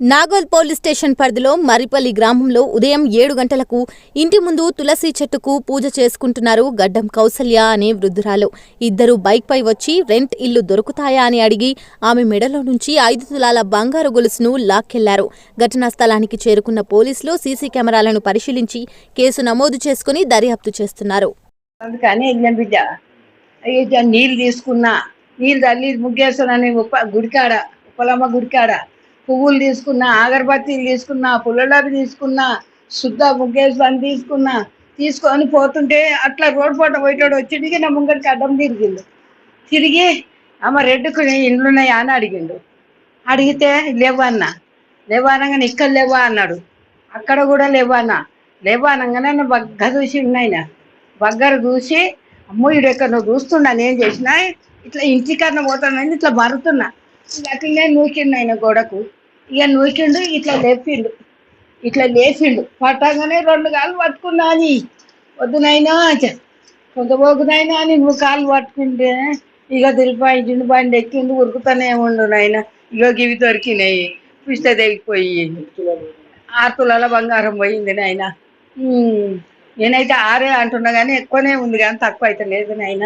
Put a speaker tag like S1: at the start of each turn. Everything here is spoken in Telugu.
S1: నాగోల్ పోలీస్ స్టేషన్ పరిధిలో మరిపల్లి గ్రామంలో ఉదయం ఏడు గంటలకు ఇంటి ముందు తులసి చెట్టుకు పూజ చేసుకుంటున్నారు గడ్డం కౌసల్య అనే వృద్ధురాలు. ఇద్దరు బైక్పై వచ్చి రెంట్ ఇల్లు దొరుకుతాయా అని అడిగి ఆమె మెడలో నుంచి ఐదు తులాల బంగారు గొలుసును లాక్కెళ్ళారు. ఘటనా స్థలానికి చేరుకున్న పోలీసులు సీసీ కెమెరాలను పరిశీలించి కేసు నమోదు చేసుకుని దర్యాప్తు చేస్తున్నారు.
S2: నీళ్ళు తీసుకున్నా నీళ్ళు తల్లి ముగ్గేస్తానని గుడికాడ ఉప్పలమ్మ గుడికాడ పువ్వులు తీసుకున్నా అగరబత్తీలు తీసుకున్నా పుల్లలవి తీసుకున్నా శుద్ధ ముగ్గేసుకొని తీసుకున్నా తీసుకొని పోతుంటే అట్లా రోడ్ పూట పోయేటోడు వచ్చి నా ముంగడికి అడ్డం తిరిగిండు. తిరిగి అమ్మ రెడ్డుకు ఇండ్లున్నాయా అని అడిగిండు. అడిగితే లేవన్నా లేవనగానే ఇక్కడ లేవా అన్నాడు. అక్కడ కూడా లేవానా లేవనగానే నన్ను బగ్గ చూసి ఉన్నాయినా. బగ్గర చూసి అమ్మో ఇక్కడ నువ్వు చూస్తున్నా నేను చేసిన ఇట్లా ఇంటికన్నా పోతానని ఇట్లా మరుతున్నా. అట్లనే నూకిండు ఆయన గోడకు. ఇక నూకిండు ఇట్లా లేపిండు. ఇట్లా లేచిండు పట్టగానే రెండు కాళ్ళు పట్టుకున్నా అని వద్దునైనా కొంత పోకునైనా అని నువ్వు కాళ్ళు పట్టుకుంటే ఇక దిలిపాయించిండు బండి ఎక్కిండు ఉరుకుతానే ఉండు నాయన. ఇగో ఇవి దొరికినాయి. పిష్ట పోయి ఆరు తులాల బంగారం పోయింది నాయన. నేనైతే ఆరే అంటున్నా కానీ ఎక్కువనే ఉంది కానీ తక్కువ అయితే లేదు నాయన.